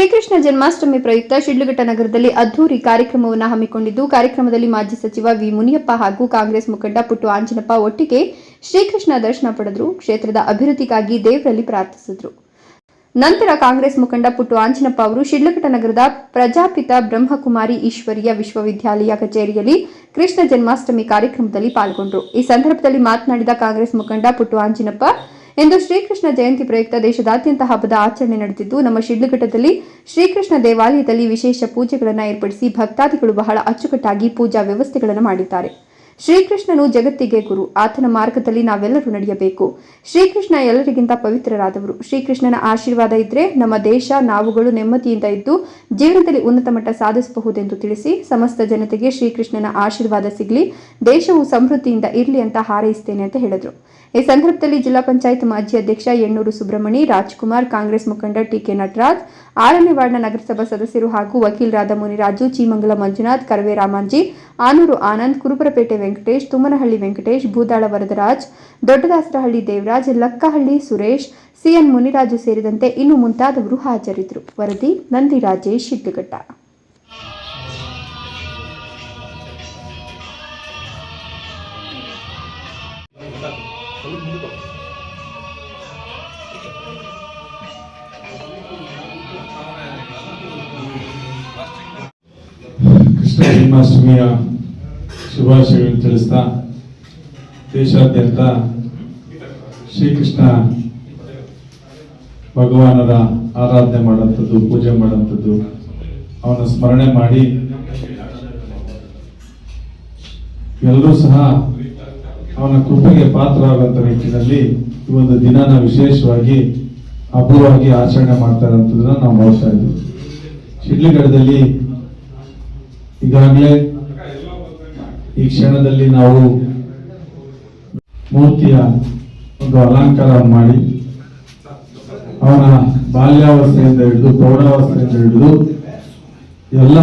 ಶ್ರೀಕೃಷ್ಣ ಜನ್ಮಾಷ್ಟಮಿ ಪ್ರಯುಕ್ತ ಶಿಡ್ಲಘಟ್ಟ ನಗರದಲ್ಲಿ ಅದ್ದೂರಿ ಕಾರ್ಯಕ್ರಮವನ್ನು ಹಮ್ಮಿಕೊಂಡಿದ್ದು, ಕಾರ್ಯಕ್ರಮದಲ್ಲಿ ಮಾಜಿ ಸಚಿವ ವಿ ಮುನಿಯಪ್ಪ ಹಾಗೂ ಕಾಂಗ್ರೆಸ್ ಮುಖಂಡ ಪುಟ್ಟು ಆಂಜನಪ್ಪ ಒಟ್ಟಿಗೆ ಶ್ರೀಕೃಷ್ಣ ದರ್ಶನ ಪಡೆದರು. ಕ್ಷೇತ್ರದ ಅಭಿವೃದ್ಧಿಗಾಗಿ ದೇವರಲ್ಲಿ ಪ್ರಾರ್ಥಿಸಿದರು. ನಂತರ ಕಾಂಗ್ರೆಸ್ ಮುಖಂಡ ಪುಟ್ಟು ಆಂಜನಪ್ಪ ಅವರು ಶಿಡ್ಲಘಟ್ಟ ನಗರದ ಪ್ರಜಾಪಿತ ಬ್ರಹ್ಮಕುಮಾರಿ ಈಶ್ವರಿಯ ವಿಶ್ವವಿದ್ಯಾಲಯ ಕಚೇರಿಯಲ್ಲಿ ಕೃಷ್ಣ ಜನ್ಮಾಷ್ಟಮಿ ಕಾರ್ಯಕ್ರಮದಲ್ಲಿ ಪಾಲ್ಗೊಂಡರು. ಈ ಸಂದರ್ಭದಲ್ಲಿ ಮಾತನಾಡಿದ ಕಾಂಗ್ರೆಸ್ ಮುಖಂಡ ಪುಟ್ಟು ಆಂಜನಪ್ಪ ಇಂದು ಶ್ರೀಕೃಷ್ಣ ಜಯಂತಿ ಪ್ರಯುಕ್ತ ದೇಶದಾದ್ಯಂತ ಹಬ್ಬದ ಆಚರಣೆ ನಡೆದಿದ್ದು, ನಮ್ಮ ಶಿಡ್ಲಘಟ್ಟದಲ್ಲಿ ಶ್ರೀಕೃಷ್ಣ ದೇವಾಲಯದಲ್ಲಿ ವಿಶೇಷ ಪೂಜೆಗಳನ್ನು ಏರ್ಪಡಿಸಿ ಭಕ್ತಾದಿಗಳು ಬಹಳ ಅಚ್ಚುಕಟ್ಟಾಗಿ ಪೂಜಾ ವ್ಯವಸ್ಥೆಗಳನ್ನು ಮಾಡಿದ್ದಾರೆ. ಶ್ರೀಕೃಷ್ಣನು ಜಗತ್ತಿಗೆ ಗುರು. ಆತನ ಮಾರ್ಗದಲ್ಲಿ ನಾವೆಲ್ಲರೂ ನಡೆಯಬೇಕು. ಶ್ರೀಕೃಷ್ಣ ಎಲ್ಲರಿಗಿಂತ ಪವಿತ್ರರಾದವರು. ಶ್ರೀಕೃಷ್ಣನ ಆಶೀರ್ವಾದ ಇದ್ರೆ ನಮ್ಮ ದೇಶ, ನಾವುಗಳು ನೆಮ್ಮದಿಯಿಂದ ಇದ್ದು ಜೀವನದಲ್ಲಿ ಉನ್ನತ ಮಟ್ಟ ಸಾಧಿಸಬಹುದೆಂದು ತಿಳಿಸಿ ಸಮಸ್ತ ಜನತೆಗೆ ಶ್ರೀಕೃಷ್ಣನ ಆಶೀರ್ವಾದ ಸಿಗಲಿ. ದೇಶವು ಸಮೃದ್ಧಿಯಿಂದ ಇರಲಿ ಅಂತ ಹಾರೈಸ್ತೇನೆ ಅಂತ ಹೇಳಿದರು. ಈ ಸಂದರ್ಭದಲ್ಲಿ ಜಿಲ್ಲಾ ಪಂಚಾಯತ್ ಮಾಜಿ ಅಧ್ಯಕ್ಷ ಎಣ್ಣೂರು ಸುಬ್ರಹ್ಮಣಿ ರಾಜ್ಕುಮಾರ್, ಕಾಂಗ್ರೆಸ್ ಮುಖಂಡ ಟಿಕೆ ನಟರಾಜ್, ಆರನೇ ವಾರ್ಡ್ನ ನಗರಸಭಾ ಸದಸ್ಯರು ಹಾಗೂ ವಕೀಲರಾದ ಮುನಿರಾಜು, ಚೀಮಂಗಲ ಮಂಜುನಾಥ್, ಕರವೇ ರಾಮಾಂಜಿ, ಆನೂರು ಆನಂದ್, ಕುರುಬರಪೇಟೆ ವೆಂಕಟೇಶ್ ತುಮ್ಮನಹಳ್ಳಿ ವೆಂಕಟೇಶ್ ಭೂದಾಳ ವರದರಾಜ್, ದೊಡ್ಡದಾಸರಹಳ್ಳಿ ದೇವರಾಜ್, ಲಕ್ಕಹಳ್ಳಿ ಸುರೇಶ್, ಸಿಎನ್ ಮುನಿರಾಜು ಸೇರಿದಂತೆ ಇನ್ನು ಮುಂತಾದವರು ಹಾಜರಿದ್ದರು. ವರದಿ ನಂದಿ ರಾಜೇಶ್ ಕೃಷ್ಣ ಜನ್ಮಾಷ್ಟಮಿಯ ಶುಭಾಶಯಗಳನ್ನು ತಿಳಿಸ್ತಾ, ದೇಶಾದ್ಯಂತ ಶ್ರೀಕೃಷ್ಣ ಭಗವಾನರ ಆರಾಧನೆ ಮಾಡುವಂಥದ್ದು, ಪೂಜೆ ಮಾಡುವಂಥದ್ದು, ಅವನ ಸ್ಮರಣೆ ಮಾಡಿ ಎಲ್ಲರೂ ಸಹ ಅವನ ಕೃಪೆಗೆ ಪಾತ್ರರಾಗುವಂಥ ನಿಟ್ಟಿನಲ್ಲಿ ಈ ಒಂದು ದಿನನ ವಿಶೇಷವಾಗಿ ಹಬ್ಬವಾಗಿ ಆಚರಣೆ ಮಾಡ್ತಾ ಇರೋಂಥದ್ದನ್ನ ನಾವು ನೋಡ್ತಾ ಇದ್ವಿ ಶಿಡ್ಲಿಗಡದಲ್ಲಿ ಈಗಾಗಲೇ ಈ ಕ್ಷಣದಲ್ಲಿ ನಾವು ಮೂರ್ತಿಯ ಒಂದು ಅಲಂಕಾರ ಮಾಡಿ ಅವನ ಬಾಲ್ಯಾವಸ್ಥೆಯಿಂದ ಹಿಡಿದು ಪ್ರೌಢಾವಸ್ಥೆಯಿಂದ ಹಿಡಿದು ಎಲ್ಲ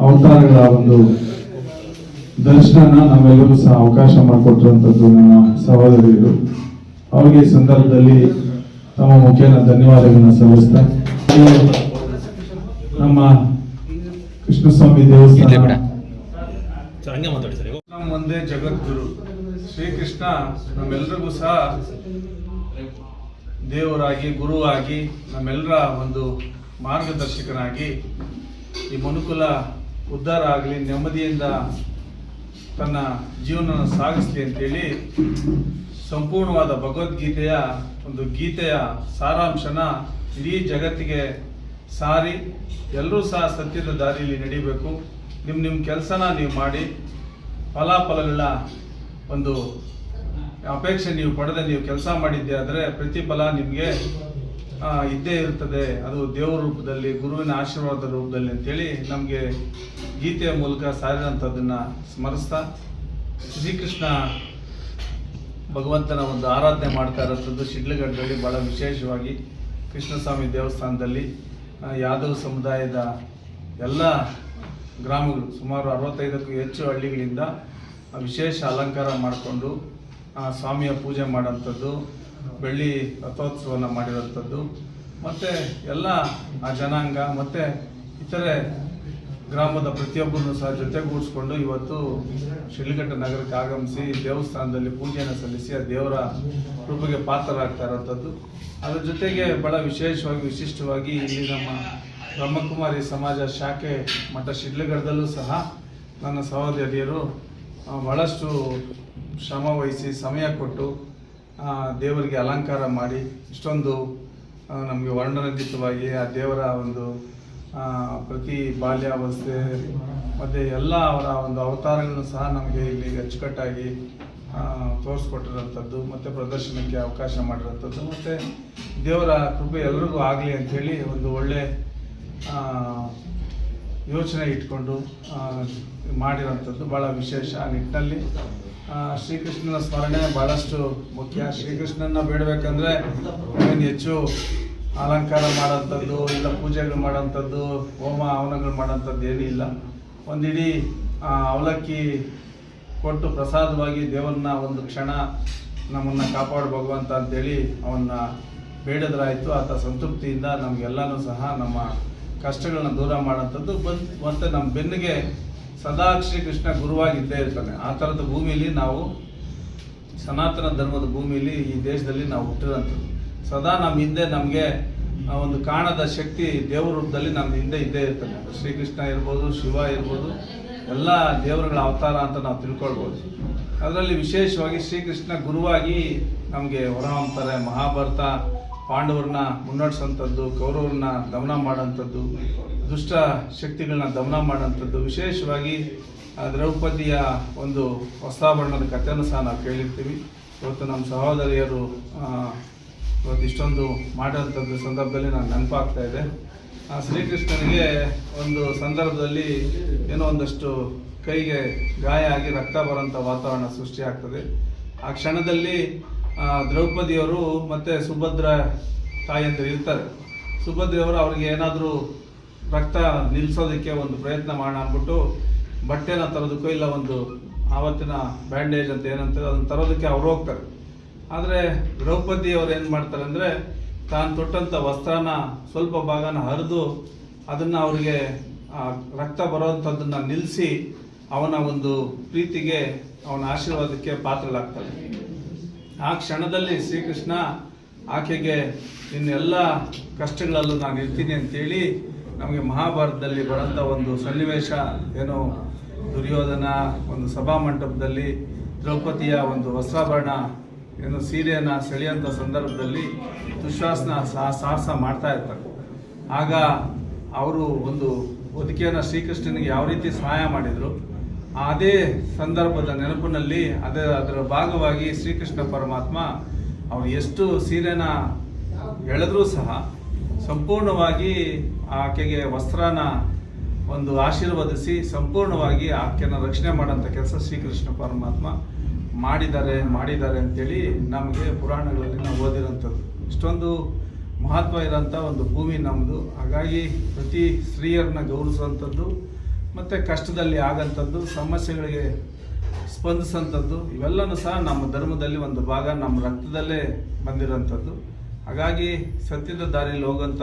ಅವತಾರಗಳ ಒಂದು ದರ್ಶನ ನಾವೆಲ್ಲರೂ ಸಹ ಅವಕಾಶ ಮಾಡಿಕೊಟ್ಟಿರುವಂಥದ್ದು ನನ್ನ ಸಹೋದರಿಯರು. ಅವರಿಗೆ ಈ ಸಂದರ್ಭದಲ್ಲಿ ತಮ್ಮ ಮುಖೇನ ಧನ್ಯವಾದಗಳನ್ನು ಸಲ್ಲಿಸ್ತಾ ನಮ್ಮ ಕೃಷ್ಣಸ್ವಾಮಿ ದೇವಸ್ಥಾನ ಒಂದೇ ಜಗದ್ಗುರು. ಶ್ರೀಕೃಷ್ಣ ನಮ್ಮೆಲ್ಲರಿಗೂ ಸಹ ದೇವರಾಗಿ, ಗುರುವಾಗಿ ನಮ್ಮೆಲ್ಲರ ಒಂದು ಮಾರ್ಗದರ್ಶಕನಾಗಿ ಈ ಮನುಕುಲ ಉದ್ಧಾರ ಆಗಲಿ, ನೆಮ್ಮದಿಯಿಂದ ತನ್ನ ಜೀವನ ಸಾಗಿಸಲಿ ಅಂತೇಳಿ ಸಂಪೂರ್ಣವಾದ ಭಗವದ್ಗೀತೆಯ ಒಂದು ಗೀತೆಯ ಸಾರಾಂಶನ ಇಡೀ ಜಗತ್ತಿಗೆ ಸಾರಿ, ಎಲ್ಲರೂ ಸಹ ಸತ್ಯದ ದಾರಿಯಲ್ಲಿ ನಡಿಬೇಕು. ನಿಮ್ಮ ನಿಮ್ಮ ಕೆಲಸನ ನೀವು ಮಾಡಿ. ಫಲಾಫಲಗಳ ಒಂದು ಅಪೇಕ್ಷೆ ನೀವು ಪಡೆದ, ನೀವು ಕೆಲಸ ಮಾಡಿದ್ದೆ ಆದರೆ ಪ್ರತಿಫಲ ನಿಮಗೆ ಇದ್ದೇ ಇರ್ತದೆ. ಅದು ದೇವರ ರೂಪದಲ್ಲಿ, ಗುರುವಿನ ಆಶೀರ್ವಾದ ರೂಪದಲ್ಲಿ ಅಂತೇಳಿ ನಮಗೆ ಗೀತೆಯ ಮೂಲಕ ಸಾರಿದಂಥದ್ದನ್ನು ಸ್ಮರಿಸ್ತಾ ಶ್ರೀಕೃಷ್ಣ ಭಗವಂತನ ಒಂದು ಆರಾಧನೆ ಮಾಡ್ತಾ ಇರೋಂಥದ್ದು ಶಿಡ್ಲಘಟ್ಟದಲ್ಲಿ ಭಾಳ ವಿಶೇಷವಾಗಿ ಕೃಷ್ಣಸ್ವಾಮಿ ದೇವಸ್ಥಾನದಲ್ಲಿ ಯಾದವ ಸಮುದಾಯದ ಎಲ್ಲ ಗ್ರಾಮಗಳು ಸುಮಾರು ಅರವತ್ತೈದಕ್ಕೂ ಹೆಚ್ಚು ಹಳ್ಳಿಗಳಿಂದ ವಿಶೇಷ ಅಲಂಕಾರ ಮಾಡಿಕೊಂಡು ಸ್ವಾಮಿಯ ಪೂಜೆ ಮಾಡೋಂಥದ್ದು ಬೆಳ್ಳಿ ರಥೋತ್ಸವನ ಮಾಡಿರೋಂಥದ್ದು ಮತ್ತು ಎಲ್ಲ, ಆ, ಜನಾಂಗ, ಮತ್ತು ಇತರೆ ಗ್ರಾಮದ ಪ್ರತಿಯೊಬ್ಬರನ್ನು ಸಹ ಜೊತೆಗೂಡಿಸ್ಕೊಂಡು ಇವತ್ತು ಶಿಲ್ಘಟ್ಟ ನಗರಕ್ಕೆ ಆಗಮಿಸಿ ದೇವಸ್ಥಾನದಲ್ಲಿ ಪೂಜೆಯನ್ನು ಸಲ್ಲಿಸಿ ಆ ದೇವರ ಕೃಪೆಗೆ ಪಾತ್ರರಾಗ್ತಾ ಇರೋಂಥದ್ದು ಅದರ ಜೊತೆಗೆ ಭಾಳ ವಿಶೇಷವಾಗಿ, ವಿಶಿಷ್ಟವಾಗಿ ಇಲ್ಲಿ ನಮ್ಮ ಬ್ರಹ್ಮಕುಮಾರಿ ಸಮಾಜ ಶಾಖೆ ಮಠ ಶಿಡ್ಲಗಡದಲ್ಲೂ ಸಹ ನನ್ನ ಸಹೋದರಿಯರು ಬಹಳಷ್ಟು ಶ್ರಮ ವಹಿಸಿ ಸಮಯ ಕೊಟ್ಟು ದೇವರಿಗೆ ಅಲಂಕಾರ ಮಾಡಿ, ಇಷ್ಟೊಂದು ನಮಗೆ ವರ್ಣರಂಜಿತವಾಗಿ ಆ ದೇವರ ಒಂದು ಪ್ರತಿ ಬಾಲ್ಯಾವಸ್ಥೆ, ಮತ್ತು ಎಲ್ಲ ಅವರ ಒಂದು ಅವತಾರಗಳನ್ನು ಸಹ ನಮಗೆ ಇಲ್ಲಿ ಅಚ್ಚುಕಟ್ಟಾಗಿ ತೋರಿಸ್ಕೊಟ್ಟಿರೋಂಥದ್ದು ಮತ್ತು ಪ್ರದರ್ಶನಕ್ಕೆ ಅವಕಾಶ ಮಾಡಿರೋಂಥದ್ದು ಮತ್ತು ದೇವರ ಕೃಪೆ ಎಲ್ರಿಗೂ ಆಗಲಿ ಅಂಥೇಳಿ ಒಂದು ಒಳ್ಳೆ ಯೋಚನೆ ಇಟ್ಕೊಂಡು ಮಾಡಿರೋಂಥದ್ದು ಭಾಳ ವಿಶೇಷ ಆ ನಿಟ್ಟಿನಲ್ಲಿ. ಶ್ರೀಕೃಷ್ಣನ ಸ್ಮರಣೆ ಭಾಳಷ್ಟು ಮುಖ್ಯ. ಶ್ರೀಕೃಷ್ಣನ ಬೇಡಬೇಕಂದ್ರೆ ಏನು ಹೆಚ್ಚು ಅಲಂಕಾರ ಮಾಡೋಂಥದ್ದು ಇಲ್ಲ ಪೂಜೆಗಳು ಮಾಡೋಂಥದ್ದು ಹೋಮ ಹವನಗಳು ಮಾಡೋಂಥದ್ದು ಏನೂ ಇಲ್ಲ. ಒಂದಿಡೀ ಅವಲಕ್ಕಿ ಕೊಟ್ಟು ಪ್ರಸಾದವಾಗಿ ದೇವರನ್ನ ಒಂದು ಕ್ಷಣ ನಮ್ಮನ್ನು ಕಾಪಾಡು ಭಗವಂತ ಅಂತೇಳಿ ಅವನ್ನ ಬೇಡದ್ರಾಯಿತು. ಆತ ಸಂತೃಪ್ತಿಯಿಂದ ನಮಗೆಲ್ಲನೂ ಸಹ ನಮ್ಮ ಕಷ್ಟಗಳನ್ನ ದೂರ ಮಾಡೋಂಥದ್ದು ಬಂದ್, ಮತ್ತು ನಮ್ಮ ಬೆನ್ನಿಗೆ ಸದಾ ಶ್ರೀಕೃಷ್ಣ ಗುರುವಾಗಿದ್ದೇ ಇರ್ತಾನೆ. ಆ ಥರದ ಭೂಮಿಯಲ್ಲಿ ನಾವು ಸನಾತನ ಧರ್ಮದ ಭೂಮಿಯಲ್ಲಿ ಈ ದೇಶದಲ್ಲಿ ನಾವು ಹುಟ್ಟಿರೋಂಥದ್ದು ಸದಾ ನಮ್ಮ ಹಿಂದೆ ನಮಗೆ ಒಂದು ಕಾಣದ ಶಕ್ತಿ ದೇವರ ರೂಪದಲ್ಲಿ ನಮ್ಮ ಹಿಂದೆ ಇದ್ದೇ ಇರ್ತಾನೆ ಶ್ರೀಕೃಷ್ಣ ಇರ್ಬೋದು, ಶಿವ ಇರ್ಬೋದು, ಎಲ್ಲ ದೇವರುಗಳ ಅವತಾರ ಅಂತ ನಾವು ತಿಳ್ಕೊಳ್ಬೋದು. ಅದರಲ್ಲಿ ವಿಶೇಷವಾಗಿ ಶ್ರೀಕೃಷ್ಣ ಗುರುವಾಗಿ ನಮಗೆ ಹೊರಹೊಮ್ತಾರೆ, ಮಹಾಭಾರತ ಪಾಂಡವರನ್ನ ಮುನ್ನಡೆಸೋಂಥದ್ದು ಕೌರವರನ್ನ ದಮನ ಮಾಡೋಂಥದ್ದು ದುಷ್ಟ ಶಕ್ತಿಗಳನ್ನ ದಮನ ಮಾಡೋಂಥದ್ದು ವಿಶೇಷವಾಗಿ ದ್ರೌಪದಿಯ ಒಂದು ವಸ್ತ್ರಾಭರಣದ ಕಥೆಯನ್ನು ಸಹ ನಾವು ಕೇಳಿರ್ತೀವಿ. ಇವತ್ತು ನಮ್ಮ ಸಹೋದರಿಯರು ಇವತ್ತು ಇಷ್ಟೊಂದು ಮಾಡೋಂಥದ್ದು ಸಂದರ್ಭದಲ್ಲಿ ನಾನು ನೆನಪಾಗ್ತಾ ಇದೆ. ಶ್ರೀಕೃಷ್ಣನಿಗೆ ಒಂದು ಸಂದರ್ಭದಲ್ಲಿ ಏನೋ ಒಂದಷ್ಟು ಕೈಗೆ ಗಾಯ ಆಗಿ ರಕ್ತ ಬರೋಂಥ ವಾತಾವರಣ ಸೃಷ್ಟಿಯಾಗ್ತದೆ. ಆ ಕ್ಷಣದಲ್ಲಿ ದ್ರೌಪದಿಯವರು ಮತ್ತು ಸುಭದ್ರ ತಾಯಿಯಂದರು ಇರ್ತಾರೆ. ಸುಭದ್ರೆಯವರು ಅವ್ರಿಗೆ ಏನಾದರೂ ರಕ್ತ ನಿಲ್ಲಿಸೋದಕ್ಕೆ ಒಂದು ಪ್ರಯತ್ನ ಮಾಡೋಣ ಅಂದ್ಬಿಟ್ಟು ಬಟ್ಟೆನ ತರೋದಕ್ಕೂ ಇಲ್ಲ, ಒಂದು ಆವತ್ತಿನ ಬ್ಯಾಂಡೇಜ್ ಅಂತ ಏನಂತಾರೆ, ಅದನ್ನು ತರೋದಕ್ಕೆ ಅವ್ರು ಹೋಗ್ತಾರೆ. ಆದರೆ ದ್ರೌಪದಿ ಅವ್ರು ಏನು ಮಾಡ್ತಾರೆ ಅಂದರೆ ತಾನು ತೊಟ್ಟಂಥ ವಸ್ತ್ರನ ಸ್ವಲ್ಪ ಭಾಗನ ಹರಿದು ಅದನ್ನು ಅವರಿಗೆ ರಕ್ತ ಬರೋವಂಥದ್ದನ್ನು ನಿಲ್ಲಿಸಿ ಅವನ ಒಂದು ಪ್ರೀತಿಗೆ ಅವನ ಆಶೀರ್ವಾದಕ್ಕೆ ಪಾತ್ರರಾಗ್ತಾರೆ ಆ ಕ್ಷಣದಲ್ಲಿ ಶ್ರೀಕೃಷ್ಣ ಆಕೆಗೆ ನಿನ್ನೆಲ್ಲ ಕಷ್ಟಗಳಲ್ಲೂ ನಾನು ಇರ್ತೀನಿ ಅಂತೇಳಿ ನಮಗೆ ಮಹಾಭಾರತದಲ್ಲಿ ಬರೋಂಥ ಒಂದು ಸನ್ನಿವೇಶ, ಏನು ದುರ್ಯೋಧನ, ಒಂದು ಸಭಾ ಮಂಟಪದಲ್ಲಿ, ದ್ರೌಪದಿಯ ಒಂದು ವಸ್ತ್ರಾಭರಣ, ಏನು ಸೀರೆಯನ್ನು ಸೆಳೆಯುವಂಥ ಸಂದರ್ಭದಲ್ಲಿ ದುಶ್ವಾಸನ ಸಾ, ಸಾಹಸ ಮಾಡ್ತಾ ಇರ್ತಾರೆ. ಆಗ ಅವರು ಒಂದು ಒದಿಕೆಯನ್ನು ಶ್ರೀಕೃಷ್ಣನಿಗೆ ಯಾವ ರೀತಿ ಸಹಾಯ ಮಾಡಿದರು ಅದೇ ಸಂದರ್ಭದ ನೆನಪಿನಲ್ಲಿ ಅದೇ ಅದರ ಭಾಗವಾಗಿ ಶ್ರೀಕೃಷ್ಣ ಪರಮಾತ್ಮ ಅವ್ರು ಎಷ್ಟು ಸೀರೆನ ಎಳೆದ್ರೂ ಸಹ ಸಂಪೂರ್ಣವಾಗಿ ಆಕೆಗೆ ವಸ್ತ್ರನ ಒಂದು ಆಶೀರ್ವದಿಸಿ ಸಂಪೂರ್ಣವಾಗಿ ಆಕೆನ ರಕ್ಷಣೆ ಮಾಡೋಂಥ ಕೆಲಸ ಶ್ರೀಕೃಷ್ಣ ಪರಮಾತ್ಮ ಮಾಡಿದ್ದಾರೆ ಮಾಡಿದ್ದಾರೆ ಅಂತೇಳಿ ನಮಗೆ ಪುರಾಣಗಳಲ್ಲಿ ನಾವು ಓದಿರೋಂಥದ್ದು. ಇಷ್ಟೊಂದು ಮಹತ್ವ ಇರೋಂಥ ಒಂದು ಭೂಮಿ ನಮ್ಮದು ಹಾಗಾಗಿ ಪ್ರತಿ ಸ್ತ್ರೀಯರನ್ನ ಗೌರವಿಸುವಂಥದ್ದು ಮತ್ತು ಕಷ್ಟದಲ್ಲಿ ಆಗಂಥದ್ದು, ಸಮಸ್ಯೆಗಳಿಗೆ ಸ್ಪಂದಿಸುವಂಥದ್ದು ಇವೆಲ್ಲವೂ ಸಹ ನಮ್ಮ ಧರ್ಮದಲ್ಲಿ ಒಂದು ಭಾಗ, ನಮ್ಮ ರಕ್ತದಲ್ಲೇ ಬಂದಿರೋಂಥದ್ದು. ಹಾಗಾಗಿ ಸತ್ಯದ ದಾರಿಯಲ್ಲಿ ಹೋಗೋಂಥ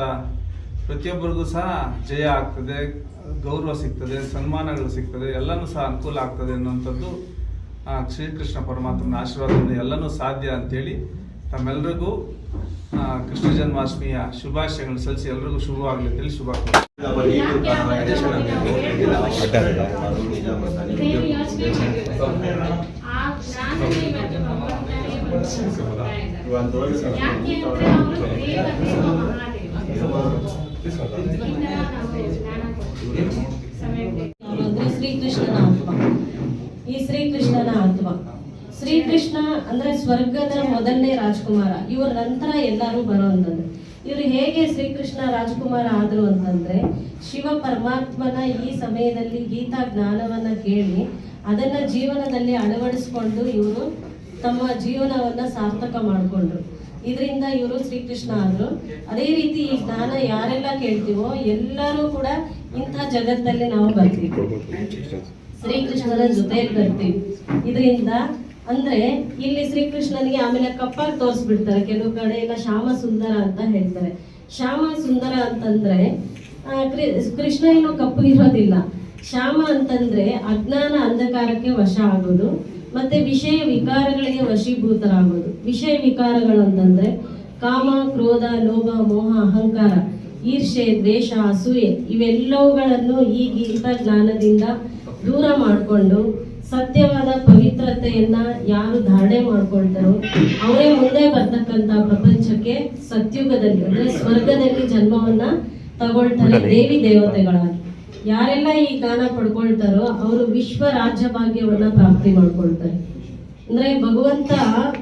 ಪ್ರತಿಯೊಬ್ಬರಿಗೂ ಸಹ ಜಯ ಆಗ್ತದೆ, ಗೌರವ ಸಿಗ್ತದೆ, ಸನ್ಮಾನಗಳು ಸಿಗ್ತದೆ, ಎಲ್ಲನೂ ಸಹ ಅನುಕೂಲ ಆಗ್ತದೆ ಅನ್ನುವಂಥದ್ದು ಶ್ರೀಕೃಷ್ಣ ಪರಮಾತ್ಮನ ಆಶೀರ್ವಾದದಿಂದ ಎಲ್ಲನೂ ಸಾಧ್ಯ ಅಂತೇಳಿ ತಮ್ಮೆಲ್ಲರಿಗೂ ಕೃಷ್ಣ ಜನ್ಮಾಷ್ಟಮಿಯ ಶುಭಾಶಯಗಳು ಸಲ್ಲಿಸಿ ಎಲ್ರಿಗೂ ಶುಭವಾಗಲಿ ಅಂತೇಳಿ ಶುಭ ಶ್ರೀಕೃಷ್ಣನ ಆತ್ಮ ಈ ಶ್ರೀಕೃಷ್ಣನ ಆತ್ಮ ಶ್ರೀಕೃಷ್ಣ ಅಂದ್ರೆ ಸ್ವರ್ಗದ ಮೊದಲನೇ ರಾಜ್ಕುಮಾರ. ಇವ್ರ ನಂತರ ಎಲ್ಲರೂ ಬರುವಂತದ್ದು ಇವರು ಹೇಗೆ ಶ್ರೀಕೃಷ್ಣ ರಾಜ್ಕುಮಾರ ಆದ್ರು ಅಂತಂದ್ರೆ, ಶಿವ ಪರಮಾತ್ಮನ ಈ ಸಮಯದಲ್ಲಿ ಗೀತಾ ಜ್ಞಾನವನ್ನ ಕೇಳಿ, ಅದನ್ನ ಜೀವನದಲ್ಲಿ ಅಳವಡಿಸ್ಕೊಂಡು ಇವರು ತಮ್ಮ ಜೀವನವನ್ನ ಸಾರ್ಥಕ ಮಾಡಿಕೊಂಡ್ರು. ಇದರಿಂದ ಇವರು ಶ್ರೀಕೃಷ್ಣ ಆದ್ರು. ಅದೇ ರೀತಿ ಈ ಜ್ಞಾನ ಯಾರೆಲ್ಲ ಕೇಳ್ತೀವೋ ಎಲ್ಲರೂ ಕೂಡ ಇಂಥ ಜಗತ್ತಲ್ಲಿ ನಾವು ಬರ್ತೀವಿ. ಶ್ರೀಕೃಷ್ಣನ ಜೊತೆಯಲ್ಲಿ ಬರ್ತೀವಿ. ಇದರಿಂದ ಅಂದ್ರೆ ಇಲ್ಲಿ ಶ್ರೀಕೃಷ್ಣನಿಗೆ ಆಮೇಲೆ ಕಪ್ಪಾಗಿ ತೋರಿಸ್ಬಿಡ್ತಾರೆ. ಕೆಲವು ಕಡೆ ಎಲ್ಲ ಶ್ಯಾಮ ಸುಂದರ ಅಂತ ಹೇಳ್ತಾರೆ. ಶ್ಯಾಮ ಸುಂದರ ಅಂತಂದ್ರೆ ಕೃಷ್ಣ ಏನು ಕಪ್ಪು ಇರೋದಿಲ್ಲ. ಶ್ಯಾಮ ಅಂತಂದ್ರೆ ಅಜ್ಞಾನ ಅಂಧಕಾರಕ್ಕೆ ವಶ ಆಗೋದು, ಮತ್ತೆ ವಿಷಯ ವಿಕಾರಗಳಿಗೆ ವಶೀಭೂತರಾಗೋದು. ವಿಷಯ ವಿಕಾರಗಳು ಅಂತಂದ್ರೆ ಕಾಮ, ಕ್ರೋಧ, ಲೋಭ, ಮೋಹ, ಅಹಂಕಾರ ಈರ್ಷೆ ದ್ವೇಷ, ಅಸೂಯೆ, ಇವೆಲ್ಲವುಗಳನ್ನು ಈ ಗೀತ ಜ್ಞಾನದಿಂದ ದೂರ ಮಾಡಿಕೊಂಡು ಸತ್ಯವಾದ ಪವಿತ್ರತೆಯನ್ನ ಯಾರು ಧಾರಣೆ ಮಾಡ್ಕೊಳ್ತಾರೋ ಅವರೇ ಮುಂದೆ ಬರ್ತಕ್ಕಂತ ಪ್ರಪಂಚಕ್ಕೆ ಸತ್ಯುಗದಲ್ಲಿ ಅಂದ್ರೆ ಸ್ವರ್ಗದಲ್ಲಿ ಜನ್ಮವನ್ನ ತಗೊಳ್ತಾರೆ ದೇವಿ ದೇವತೆಗಳಾಗಿ. ಯಾರೆಲ್ಲ ಈ ಜ್ಞಾನ ಪಡ್ಕೊಳ್ತಾರೋ ಅವರು ವಿಶ್ವ ರಾಜ್ಯ ಭಾಗ್ಯವನ್ನ ಪ್ರಾಪ್ತಿ ಮಾಡ್ಕೊಳ್ತಾರೆ. ಅಂದ್ರೆ ಭಗವಂತ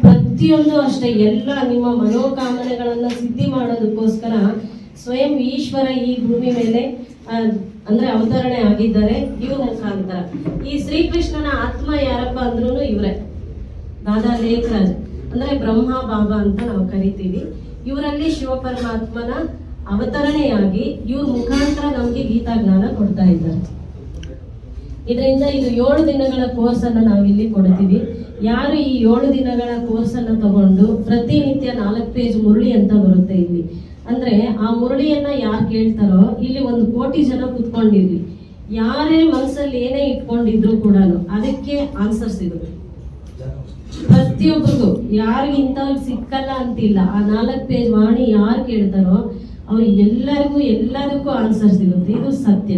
ಪ್ರತಿಯೊಂದು ಅಷ್ಟೇ ಎಲ್ಲ ನಿಮ್ಮ ಮನೋಕಾಮನೆಗಳನ್ನ ಸಿದ್ಧಿ ಮಾಡೋದಕ್ಕೋಸ್ಕರ ಸ್ವಯಂ ಈಶ್ವರ ಈ ಭೂಮಿ ಮೇಲೆ ಅಂದ್ರೆ ಅವತರಣೆ ಆಗಿದ್ದಾರೆ ಇವ್ರ ಮುಖಾಂತರ ಈ ಶ್ರೀಕೃಷ್ಣನ ಆತ್ಮ ಯಾರಪ್ಪ ಅಂದ್ರೂ ಇವರೇ. ದಾದಾ ಲೇಖರಾಜ್ ಅಂದ್ರೆ ಬ್ರಹ್ಮ ಬಾಬಾ ಅಂತ ನಾವು ಕರಿತೀವಿ. ಇವರಲ್ಲಿ ಶಿವಪರಮಾತ್ಮನ ಅವತರಣೆಯಾಗಿ ಇವ್ರ ಮುಖಾಂತರ ನಮ್ಗೆ ಗೀತಾ ಜ್ಞಾನ ಕೊಡ್ತಾ ಇದ್ದಾರೆ. ಇದರಿಂದ ಇದು ಏಳು ದಿನಗಳ ಕೋರ್ಸ್ ಅನ್ನ ನಾವು ಇಲ್ಲಿ ಕೊಡ್ತೀವಿ. ಯಾರು ಈ ಏಳು ದಿನಗಳ ಕೋರ್ಸ್ ಅನ್ನ ತಗೊಂಡು ಪ್ರತಿನಿತ್ಯ ನಾಲ್ಕು ಪೇಜ್ ಮುರುಳಿ ಅಂತ ಬರುತ್ತೆ ಇಲ್ಲಿ. ಅಂದ್ರೆ ಆ ಮುರಳಿಯನ್ನ ಯಾರು ಕೇಳ್ತಾರೋ, ಇಲ್ಲಿ ಒಂದು ಕೋಟಿ ಜನ ಕುತ್ಕೊಂಡಿದ್ವಿ. ಯಾರೇ ಮನಸ್ಸಲ್ಲಿ ಏನೇ ಇಟ್ಕೊಂಡಿದ್ರು ಕೂಡ ಅದಕ್ಕೆ ಆನ್ಸರ್ ಸಿಗುತ್ತೆ. ಪ್ರತಿಯೊಬ್ಬರಿಗೂ, ಯಾರಿಗೂ ಇಂಥವ್ರಿಗೆ ಸಿಕ್ಕಲ್ಲ ಅಂತಿಲ್ಲ. ಆ ನಾಲ್ಕು ಪೇಜ್ ವಾಣಿ ಯಾರು ಕೇಳ್ತಾರೋ, ಅವ್ರು ಎಲ್ಲರಿಗೂ, ಎಲ್ಲದಕ್ಕೂ ಆನ್ಸರ್ ಸಿಗುತ್ತೆ. ಇದು ಸತ್ಯ.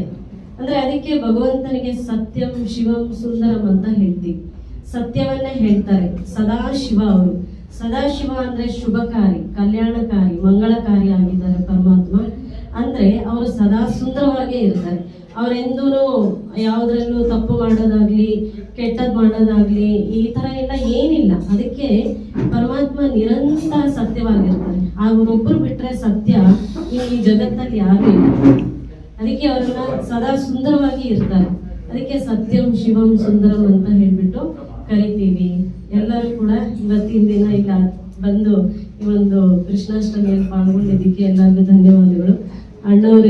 ಅಂದ್ರೆ ಅದಕ್ಕೆ ಭಗವಂತನಿಗೆ ಸತ್ಯಂ ಶಿವಂ ಸುಂದರಂ ಅಂತ ಹೇಳ್ತೀವಿ. ಸತ್ಯವನ್ನೇ ಹೇಳ್ತಾರೆ. ಸದಾ ಶಿವ ಅವರು. ಸದಾ ಶಿವ ಅಂದ್ರೆ ಶುಭಕಾರಿ, ಕಲ್ಯಾಣಕಾರಿ, ಮಂಗಳಕಾರಿ ಆಗಿದ್ದಾರೆ ಪರಮಾತ್ಮ. ಅಂದ್ರೆ ಅವರು ಸದಾ ಸುಂದರವಾಗೇ ಇರ್ತಾರೆ. ಅವರೆಂದೂ ಯಾವುದ್ರಲ್ಲೂ ತಪ್ಪು ಮಾಡೋದಾಗ್ಲಿ, ಕೆಟ್ಟದ್ ಮಾಡೋದಾಗ್ಲಿ, ಈ ತರ ಎಲ್ಲ ಏನಿಲ್ಲ. ಅದಕ್ಕೆ ಪರಮಾತ್ಮ ನಿರಂತರ ಸತ್ಯವಾಗಿರ್ತಾರೆ. ಅವರೊಬ್ಬರು ಬಿಟ್ರೆ ಸತ್ಯ ಈ ಜಗತ್ತಲ್ಲಿ ಯಾರು ಇಲ್ಲ. ಅದಕ್ಕೆ ಅವ್ರನ್ನ ಸದಾ ಸುಂದರವಾಗಿ ಇರ್ತಾರೆ. ಅದಕ್ಕೆ ಸತ್ಯಂ ಶಿವಂ ಸುಂದರಂ ಅಂತ ಹೇಳ್ಬಿಟ್ಟು ಕರಿತೀವಿ. ಎಲ್ಲರೂ ಕೂಡ ಇವತ್ತಿನ ದಿನ ಇಲ್ಲ ಬಂದು ಈ ಒಂದು ಕೃಷ್ಣಾಷ್ಟಮಿಯಲ್ಲಿ ಪಾಲ್ಗೊಂಡಿದ್ದಕ್ಕೆ ಎಲ್ಲರಿಗೂ ಧನ್ಯವಾದಗಳು. ಅಣ್ಣವ್ರು